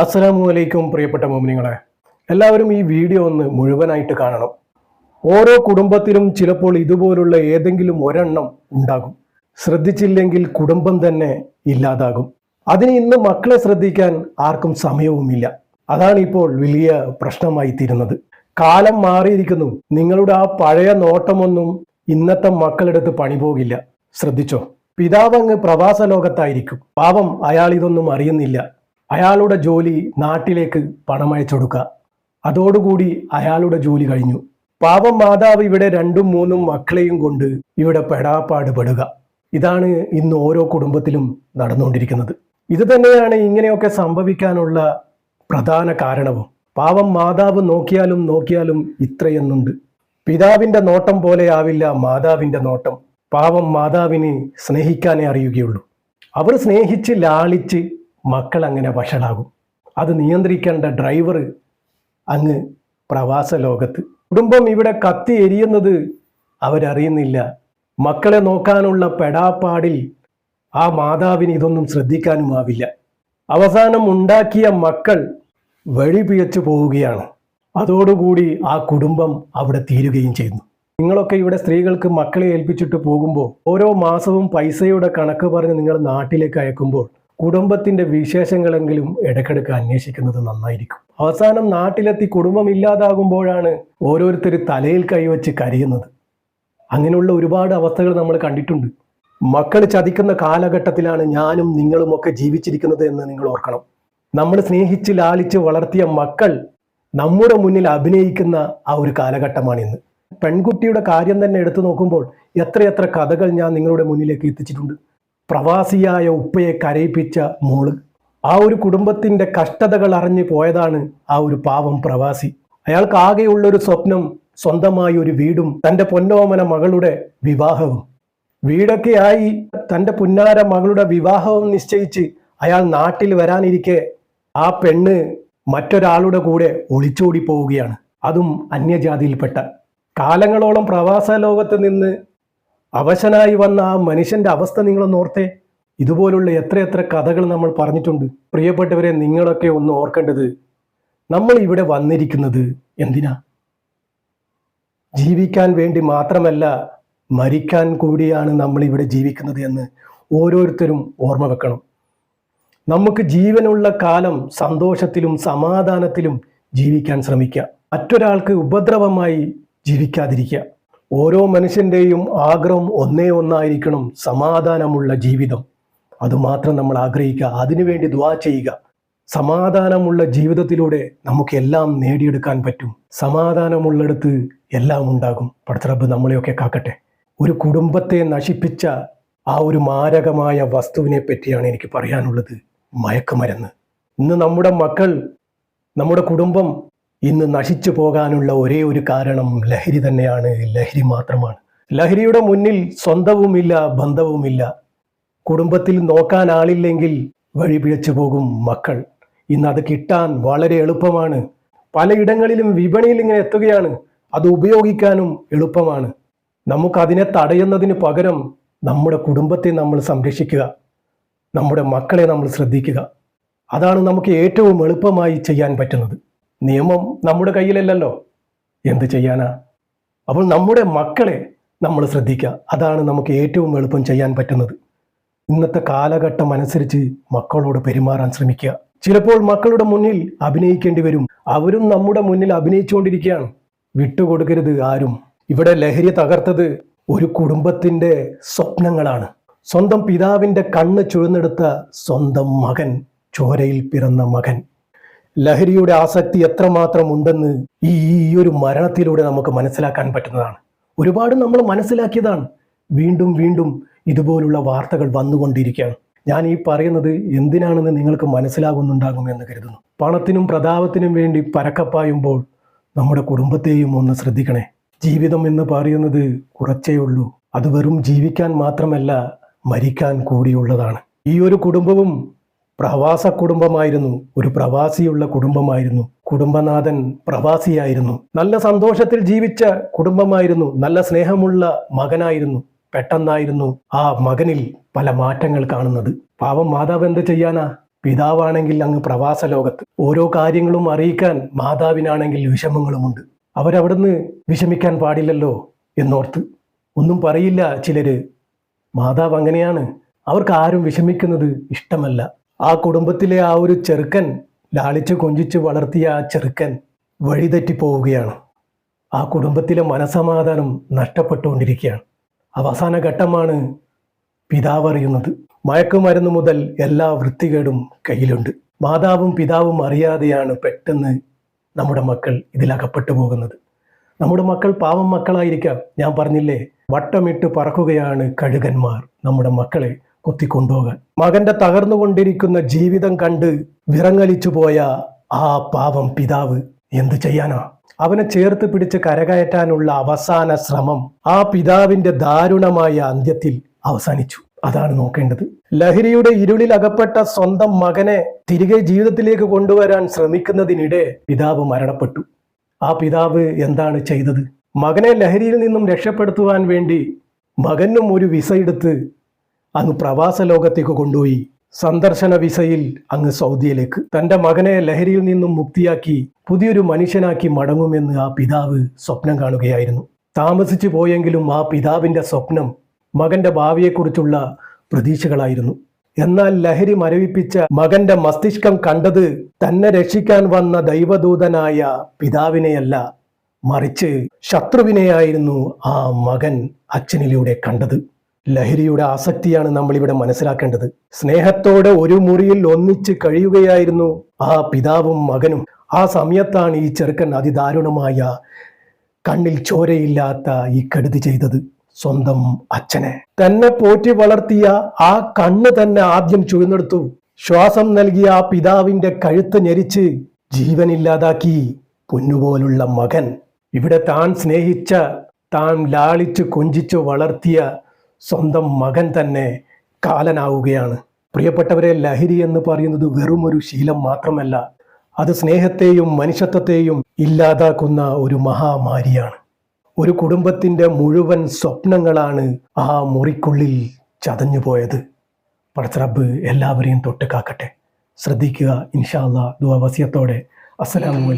അസ്സലാമു അലൈക്കും പ്രിയപ്പെട്ട മോമിനിങ്ങളെ. എല്ലാവരും ഈ വീഡിയോ ഒന്ന് മുഴുവനായിട്ട് കാണണം. ഓരോ കുടുംബത്തിലും ചിലപ്പോൾ ഇതുപോലുള്ള ഏതെങ്കിലും ഒരെണ്ണം ഉണ്ടാകും. ശ്രദ്ധിച്ചില്ലെങ്കിൽ കുടുംബം തന്നെ ഇല്ലാതാകും. അതിന് ഇന്ന് മക്കളെ ശ്രദ്ധിക്കാൻ ആർക്കും സമയവുമില്ല. അതാണ് ഇപ്പോൾ വലിയ പ്രശ്നമായി തീരുന്നത്. കാലം മാറിയിരിക്കുന്നു. നിങ്ങളുടെ ആ പഴയ നോട്ടമൊന്നും ഇന്നത്തെ മക്കളെടുത്ത് പണി പോകില്ല. ശ്രദ്ധിച്ചോ? പിതാവ് അങ്ങ് പ്രവാസ ലോകത്തായിരിക്കും. പാവം അയാൾ ഇതൊന്നും അറിയുന്നില്ല. അയാളുടെ ജോലി നാട്ടിലേക്ക് പണമയച്ചു കൊടുക്കുക അതോടുകൂടി അയാളുടെ ജോലി കഴിഞ്ഞു. പാവം മാതാവ് ഇവിടെ രണ്ടും മൂന്നും മക്കളെയും കൊണ്ട് ഇവിടെ പെടാപ്പാട് പെടുക ഇതാണ് ഇന്ന് ഓരോ കുടുംബത്തിലും നടന്നുകൊണ്ടിരിക്കുന്നത്. ഇത് തന്നെയാണ് ഇങ്ങനെയൊക്കെ സംഭവിക്കാനുള്ള പ്രധാന കാരണവും. പാവം മാതാവ് നോക്കിയാലും നോക്കിയാലും ഇത്രയെന്നുണ്ട്. പിതാവിന്റെ നോട്ടം പോലെ ആവില്ല മാതാവിന്റെ നോട്ടം. പാവം മാതാവിനെ സ്നേഹിക്കാനേ അറിയുകയുള്ളൂ. അവർ സ്നേഹിച്ച് ലാളിച്ച് മക്കൾ അങ്ങനെ വഷളാകും. അത് നിയന്ത്രിക്കേണ്ട ഡ്രൈവർ അങ്ങ് പ്രവാസ ലോകത്ത്. കുടുംബം ഇവിടെ കത്തി എരിയുന്നത് അവരറിയുന്നില്ല. മക്കളെ നോക്കാനുള്ള പെടാപ്പാടിൽ ആ മാതാവിന് ഇതൊന്നും ശ്രദ്ധിക്കാനുമാവില്ല. അവസാനം ഉണ്ടാക്കിയ മക്കൾ വഴി പിഴച്ചു പോവുകയാണ്. അതോടുകൂടി ആ കുടുംബം അവിടെ തീരുകയും ചെയ്യുന്നു. നിങ്ങളൊക്കെ ഇവിടെ സ്ത്രീകൾക്ക് മക്കളെ ഏൽപ്പിച്ചിട്ട് പോകുമ്പോൾ ഓരോ മാസവും പൈസയുടെ കണക്ക് പറഞ്ഞ് നിങ്ങൾ നാട്ടിലേക്ക് അയക്കുമ്പോൾ കുടുംബത്തിന്റെ വിശേഷങ്ങളെങ്കിലും ഇടയ്ക്കിടയ്ക്ക് അന്വേഷിക്കുന്നത് നന്നായിരിക്കും. അവസാനം നാട്ടിലെത്തി കുടുംബം ഇല്ലാതാകുമ്പോഴാണ് ഓരോരുത്തർ തലയിൽ കൈവച്ച് കരയുന്നത്. അങ്ങനെയുള്ള ഒരുപാട് അവസ്ഥകൾ നമ്മൾ കണ്ടിട്ടുണ്ട്. മക്കൾ ചതിക്കുന്ന കാലഘട്ടത്തിലാണ് ഞാനും നിങ്ങളും ഒക്കെ ജീവിച്ചിരിക്കുന്നത് എന്ന് നിങ്ങൾ ഓർക്കണം. നമ്മൾ സ്നേഹിച്ച് ലാളിച്ച് വളർത്തിയ മക്കൾ നമ്മുടെ മുന്നിൽ അഭിനയിക്കുന്ന ആ ഒരു കാലഘട്ടമാണ് ഇന്ന്. പെൺകുട്ടിയുടെ കാര്യം തന്നെ എടുത്തു നോക്കുമ്പോൾ എത്രയെത്ര കഥകൾ ഞാൻ നിങ്ങളുടെ മുന്നിലേക്ക് എത്തിച്ചിട്ടുണ്ട്. പ്രവാസിയായ ഉപ്പയെ കരയിപ്പിച്ച മോൾ. ആ ഒരു കുടുംബത്തിന്റെ കഷ്ടതകൾ അറിഞ്ഞു പോയതാണ് ആ ഒരു പാവം പ്രവാസി. അയാൾക്ക് ആകെയുള്ള ഒരു സ്വപ്നം സ്വന്തമായി ഒരു വീടും തന്റെ പൊന്നോമന മകളുടെ വിവാഹവും. വീടൊക്കെ ആയി തന്റെ പുന്നാര മകളുടെ വിവാഹവും നിശ്ചയിച്ച് അയാൾ നാട്ടിൽ വരാനിരിക്കെ ആ പെണ്ണ് മറ്റൊരാളുടെ കൂടെ ഒളിച്ചോടി പോവുകയാണ് അതും അന്യജാതിയിൽപ്പെട്ട. കാലങ്ങളോളം പ്രവാസ ലോകത്ത് നിന്ന് അവശനായി വന്ന ആ മനുഷ്യന്റെ അവസ്ഥ നിങ്ങളൊന്ന് ഓർത്തേ. ഇതുപോലുള്ള എത്രയെത്ര കഥകൾ നമ്മൾ പറഞ്ഞിട്ടുണ്ട്. പ്രിയപ്പെട്ടവരെ നിങ്ങളൊക്കെ ഒന്ന് ഓർക്കേണ്ടത് നമ്മൾ ഇവിടെ വന്നിരിക്കുന്നത് എന്തിനാ? ജീവിക്കാൻ വേണ്ടി മാത്രമല്ല മരിക്കാൻ കൂടിയാണ് നമ്മൾ ഇവിടെ ജീവിക്കുന്നത് എന്ന് ഓരോരുത്തരും ഓർമ്മ വെക്കണം. നമുക്ക് ജീവനുള്ള കാലം സന്തോഷത്തിലും സമാധാനത്തിലും ജീവിക്കാൻ ശ്രമിക്കുക. മറ്റൊരാൾക്ക് ഉപദ്രവമായി ജീവിക്കാതിരിക്കുക. ഓരോ മനുഷ്യന്റെയും ആഗ്രഹം ഒന്നേ ഒന്നായിരിക്കണം സമാധാനമുള്ള ജീവിതം. അതുമാത്രം നമ്മൾ ആഗ്രഹിക്കുക അതിനുവേണ്ടി ദ്വാ ചെയ്യുക. സമാധാനമുള്ള ജീവിതത്തിലൂടെ നമുക്ക് എല്ലാം നേടിയെടുക്കാൻ പറ്റും. സമാധാനമുള്ളിടത്ത് എല്ലാം ഉണ്ടാകും. പടത്തറബ് നമ്മളെയൊക്കെ കാക്കട്ടെ. ഒരു കുടുംബത്തെ നശിപ്പിച്ച ആ ഒരു മാരകമായ വസ്തുവിനെ പറ്റിയാണ് എനിക്ക് പറയാനുള്ളത്. മയക്കുമരുന്ന്. ഇന്ന് നമ്മുടെ മക്കൾ നമ്മുടെ കുടുംബം ഇന്ന് നശിച്ചു പോകാനുള്ള ഒരേ ഒരു കാരണം ലഹരി തന്നെയാണ്. ലഹരി മാത്രമാണ്. ലഹരിയുടെ മുന്നിൽ സ്വന്തവുമില്ല ബന്ധവുമില്ല. കുടുംബത്തിൽ നോക്കാൻ ആളില്ലെങ്കിൽ വഴിപിഴച്ചു പോകും മക്കൾ. ഇന്ന് അത് കിട്ടാൻ വളരെ എളുപ്പമാണ്. പലയിടങ്ങളിലും വിപണിയിൽ ഇങ്ങനെ എത്തുകയാണ്. അത് ഉപയോഗിക്കാനും എളുപ്പമാണ്. നമുക്കതിനെ തടയുന്നതിന് പകരം നമ്മുടെ കുടുംബത്തെ നമ്മൾ സംരക്ഷിക്കുക. നമ്മുടെ മക്കളെ നമ്മൾ ശ്രദ്ധിക്കുക. അതാണ് നമുക്ക് ഏറ്റവും എളുപ്പമായി ചെയ്യാൻ പറ്റുന്നത്. നിയമം നമ്മുടെ കയ്യിലല്ലല്ലോ. എന്ത് ചെയ്യാനാ? അപ്പോൾ നമ്മുടെ മക്കളെ നമ്മൾ ശ്രദ്ധിക്കുക. അതാണ് നമുക്ക് ഏറ്റവും എളുപ്പം ചെയ്യാൻ പറ്റുന്നത്. ഇന്നത്തെ കാലഘട്ടം അനുസരിച്ച് മക്കളോട് പെരുമാറാൻ ശ്രമിക്കുക. ചിലപ്പോൾ മക്കളുടെ മുന്നിൽ അഭിനയിക്കേണ്ടി വരും. അവരും നമ്മുടെ മുന്നിൽ അഭിനയിച്ചുകൊണ്ടിരിക്കുകയാണ്. വിട്ടുകൊടുക്കരുത് ആരും. ഇവിടെ ലഹരി തകർത്തത് ഒരു കുടുംബത്തിന്റെ സ്വപ്നങ്ങളാണ്. സ്വന്തം പിതാവിന്റെ കണ്ണ് ചുഴന്നെടുത്ത സ്വന്തം മകൻ ചോരയിൽ പിറന്ന മകൻ. ലഹരിയുടെ ആസക്തി എത്രമാത്രം ഉണ്ടെന്ന് ഈ ഈ ഒരു മരണത്തിലൂടെ നമുക്ക് മനസ്സിലാക്കാൻ പറ്റുന്നതാണ്. ഒരുപാട് നമ്മൾ മനസ്സിലാക്കിയതാണ്. വീണ്ടും വീണ്ടും ഇതുപോലുള്ള വാർത്തകൾ വന്നുകൊണ്ടിരിക്കുകയാണ്. ഞാൻ ഈ പറയുന്നത് എന്തിനാണെന്ന് നിങ്ങൾക്ക് മനസ്സിലാകുന്നുണ്ടാകും എന്ന് കരുതുന്നു. പണത്തിനും പ്രതാപത്തിനും വേണ്ടി പരക്കപ്പായുമ്പോൾ നമ്മുടെ കുടുംബത്തെയും ഒന്ന് ശ്രദ്ധിക്കണേ. ജീവിതം എന്ന് പറയുന്നത് കുറച്ചേ ഉള്ളൂ. അത് വെറും ജീവിക്കാൻ മാത്രമല്ല മരിക്കാൻ കൂടിയുള്ളതാണ്. ഈ ഒരു കുടുംബവും പ്രവാസ കുടുംബമായിരുന്നു ഒരു പ്രവാസിയുള്ള കുടുംബമായിരുന്നു. കുടുംബനാഥൻ പ്രവാസിയായിരുന്നു. നല്ല സന്തോഷത്തിൽ ജീവിച്ച കുടുംബമായിരുന്നു നല്ല സ്നേഹമുള്ള മകനായിരുന്നു പെട്ടെന്നായിരുന്നു ആ മകനിൽ പല മാറ്റങ്ങൾ കാണുന്നത്. പാവം മാതാവ് എന്ത് ചെയ്യാനാ? പിതാവാണെങ്കിൽ അങ്ങ് പ്രവാസ ലോകത്ത്. ഓരോ കാര്യങ്ങളും അറിയിക്കാൻ മാതാവിനാണെങ്കിൽ വിഷമങ്ങളുമുണ്ട്. അവരവിടുന്ന് വിഷമിക്കാൻ പാടില്ലല്ലോ എന്നോർത്ത്. ഒന്നും പറയില്ല ചിലര്. മാതാവ് അങ്ങനെയാണ്. അവർക്ക് ആരും വിഷമിക്കുന്നത് ഇഷ്ടമല്ല. ആ കുടുംബത്തിലെ ആ ഒരു ചെറുക്കൻ ലാളിച്ച് കൊഞ്ചിച്ച് വളർത്തിയ ആ ചെറുക്കൻ വഴിതെറ്റി പോവുകയാണ്. ആ കുടുംബത്തിലെ മനസമാധാനം നഷ്ടപ്പെട്ടുകൊണ്ടിരിക്കുകയാണ്. അവസാന ഘട്ടമാണ് പിതാവ് അറിയുന്നത്. മയക്കുമരുന്ന് മുതൽ എല്ലാ വൃത്തികേടും കയ്യിലുണ്ട്. മാതാവും പിതാവും അറിയാതെയാണ് പെട്ടെന്ന് നമ്മുടെ മക്കൾ ഇതിലകപ്പെട്ടു പോകുന്നത്. നമ്മുടെ മക്കൾ പാവം മക്കളായിരിക്കാം. ഞാൻ പറഞ്ഞില്ലേ വട്ടമിട്ട് പറക്കുകയാണ് കഴുകന്മാർ. നമ്മുടെ മക്കളെ കൊത്തിക്കൊണ്ടുപോകാൻ. മകന്റെ തകർന്നുകൊണ്ടിരിക്കുന്ന ജീവിതം കണ്ട് വിറങ്ങലിച്ചു പോയ ആ പാവം പിതാവ് എന്തു ചെയ്യാനാ? അവനെ ചേർത്ത് പിടിച്ച് കരകയറ്റാനുള്ള അവസാന ശ്രമം ആ പിതാവിന്റെ ദാരുണമായ അന്ത്യത്തിൽ അവസാനിച്ചു. അതാണ് നോക്കേണ്ടത്. ലഹരിയുടെ ഇരുളിൽ അകപ്പെട്ട സ്വന്തം മകനെ തിരികെ ജീവിതത്തിലേക്ക് കൊണ്ടുവരാൻ ശ്രമിക്കുന്നതിനിടെ പിതാവ് മരണപ്പെട്ടു. ആ പിതാവ് എന്താണ് ചെയ്തത്? മകനെ ലഹരിയിൽ നിന്നും രക്ഷപ്പെടുത്തുവാൻ വേണ്ടി മകനും ഒരു വിസ എടുത്ത് അങ്ങ് പ്രവാസ ലോകത്തേക്ക് കൊണ്ടുപോയി. സന്ദർശന വിസയിൽ അങ്ങ് സൗദിയിലേക്ക്. തന്റെ മകനെ ലഹരിയിൽ നിന്നും മുക്തിയാക്കി പുതിയൊരു മനുഷ്യനാക്കി മടങ്ങുമെന്ന് ആ പിതാവ് സ്വപ്നം കാണുകയായിരുന്നു. താമസിച്ചു പോയെങ്കിലും ആ പിതാവിന്റെ സ്വപ്നം മകന്റെ ഭാവിയെക്കുറിച്ചുള്ള പ്രതീക്ഷകളായിരുന്നു. എന്നാൽ ലഹരി മരവിപ്പിച്ച മകന്റെ മസ്തിഷ്കം കണ്ടത് തന്നെ രക്ഷിക്കാൻ വന്ന ദൈവദൂതനായ പിതാവിനെയല്ല മറിച്ച് ശത്രുവിനെയായിരുന്നു ആ മകൻ അച്ഛനിലൂടെ കണ്ടത്. ലഹരിയുടെ ആസക്തിയാണ് നമ്മൾ ഇവിടെ മനസ്സിലാക്കേണ്ടത്. സ്നേഹത്തോടെ ഒരു മുറിയിൽ ഒന്നിച്ച് കഴിയുകയായിരുന്നു ആ പിതാവും മകനും. ആ സമയത്താണ് ഈ ചെറുക്കൻ അതിദാരുണമായ കണ്ണിൽ ചോരയില്ലാത്ത ഈ കെടുതി ചെയ്തത്. സ്വന്തം അച്ഛനെ. തന്നെ പോറ്റി വളർത്തിയ ആ കണ്ണ് തന്നെ ആദ്യം ചുഴന്നെടുത്തു ശ്വാസം നൽകിയ ആ പിതാവിന്റെ കഴുത്ത് ഞെരിച്ച് ജീവനില്ലാതാക്കി. പൊന്നുപോലുള്ള മകൻ. ഇവിടെ താൻ സ്നേഹിച്ച താൻ ലാളിച്ച് കൊഞ്ചിച്ച് വളർത്തിയ സ്വന്തം മകൻ തന്നെ കാലനാവുകയാണ് പ്രിയപ്പെട്ടവരെ ലഹരി എന്ന് പറയുന്നത് വെറും ഒരു ശീലം മാത്രമല്ല അത് സ്നേഹത്തെയും മനുഷ്യത്വത്തെയും ഇല്ലാതാക്കുന്ന ഒരു മഹാമാരിയാണ് ഒരു കുടുംബത്തിന്റെ മുഴുവൻ സ്വപ്നങ്ങളാണ് ആ മുറിക്കുള്ളിൽ ചതഞ്ഞു പോയത് പടച്ചറബ് എല്ലാവരെയും തൊട്ട് കാക്കട്ടെ ശ്രദ്ധിക്കുക ഇൻഷാല്ല ദുവസ്യത്തോടെ അസ്സലാമു